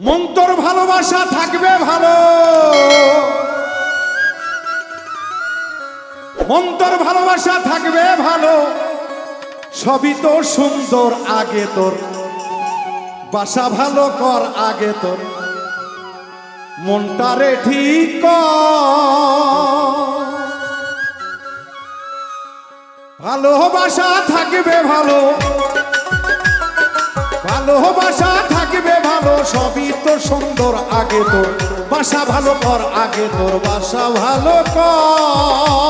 মন্তর ভালোবাসা থাকবে ভালো। মন্তর ভালোবাসা থাকবে ভালো। সবই তো সুন্দর আগে তোর। বাসা ভালো কর আগে তোর। মনটারে ঠিক কর। ভালোবাসা থাকবে ভালো। ভালোবাসা থাকবে ভালো, সবই তো সুন্দর, আগে তোর বাসা ভালো কর, আগে তোর বাসা ভালো কর।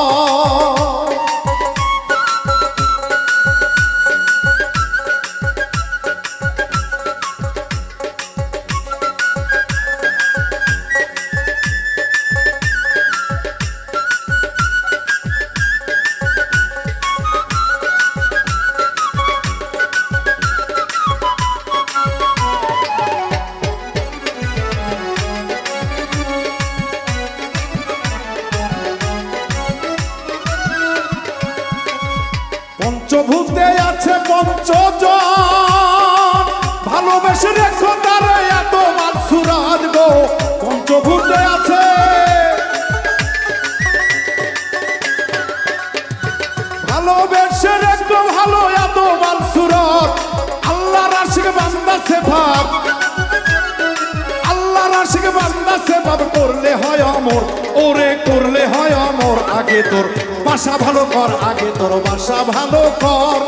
পঞ্চভূতে আছে পঞ্চজন। ভালোবেসে রেখো তারে এত মাল সুরাজ গো। পঞ্চভূতে আছে। ভালোবেসে রেখো ভালো এত মাল সুরত আল্লাহ রাশিক বান্দা সে ভাব রাশিক বাপ সে ভাব করলে হয় অমর, ওরে করলে হয় অমর, আগে তোর বাসা ভালো কর, আগে তোর বাসা ভালো কর।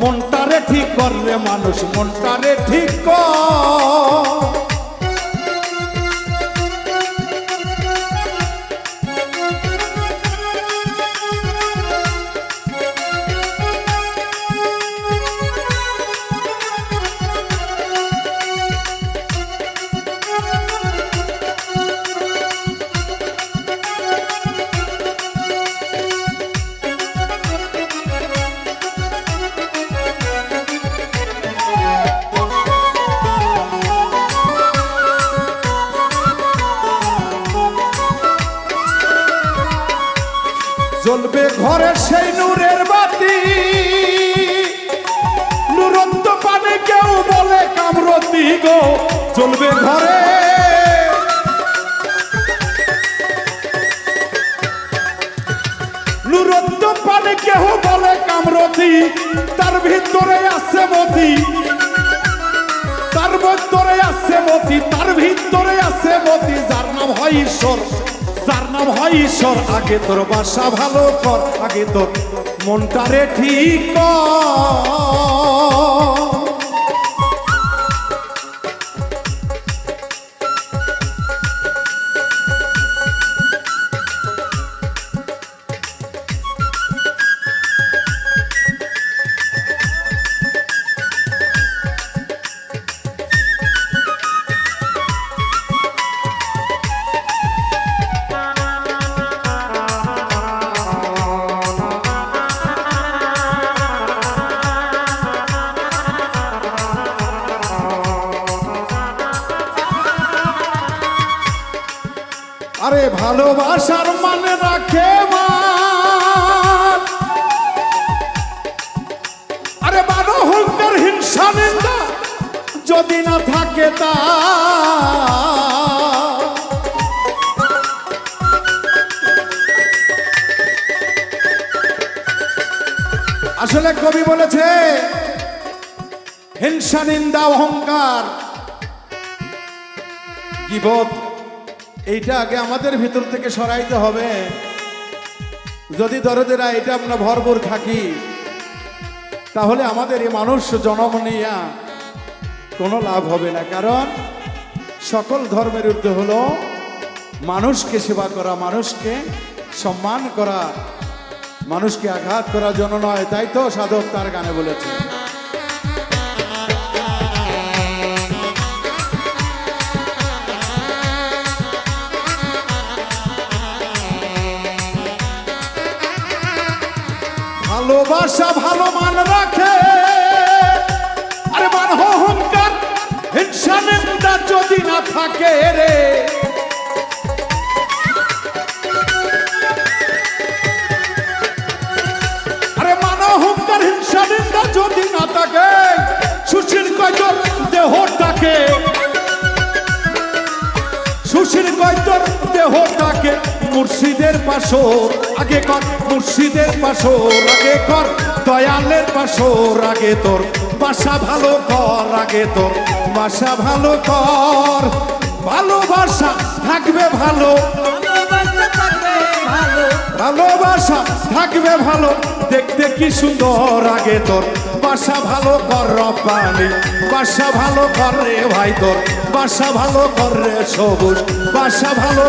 মনটারে ঠিক করলে মানুষ, মনটারে ঠিক কর। জ্বলবে ঘরে সেই নূরের বাতি। নুরন্ত পানে কেউ বলে কামরতি গো, জ্বলবে ঘরে। নুরন্ত পানে কেউ বলে কামরতি, তার ভিতরে আছে মতি। তার ভিতরে আছে মতি, তার ভিতরে আছে মতি, যার নাম হয় ঈশ্বর। নাম হয় ঈশ্বর আগে তোর বাসা ভালো কর আগে তোর মনটারে ঠিক কর। আরে ভালোবাসার মানে রাখে আরে বারো হুঙ্কার, হিংসা, নিন্দা, যদি না থাকে তা। আসলে কবি বলেছে, হিংসা, নিন্দা, অহংকার, গিবত এইটা আগে আমাদের ভিতর থেকে সরাইতে হবে। যদি দরদেরা এটা আমরা ভরপুর থাকি, তাহলে আমাদের এই মানুষ জনম নিয়া কোনো লাভ হবে না। কারণ সকল ধর্মের উদ্যোগ হলো মানুষকে সেবা করা, মানুষকে সম্মান করা, মানুষকে আঘাত করার জন্য নয়। তাই তো সাধক তার গানে বলেছে। ভালোবাসা ভালো মান রাখে। আরে মান অহংকার হিংসা নিন্দা যদি না থাকে রে। আরে মান অহংকার হিংসা নিন্দা যদি না থাকে, সুশীল কয় দেহটাকে সুশীর দেহ দেহটাকে মুর্শিদের পাশর? আগে কর মুর্শিদের পাশর, আগে কর দয়ালের পাশর, আগে তোর বাসা ভালো কর, আগে তোর বাসা ভালো কর। ভালোবাসা থাকবে ভালো। ভালোবাসা থাকবে। ভালোবাসা থাকবে ভালো। দেখতে কি সুন্দর আগে তোর। বাসা ভালো কর রব্বানি, বাসা ভালো কর রে ভাই তোর। বাসা ভালো কর রে সবুজ, বাসা ভালো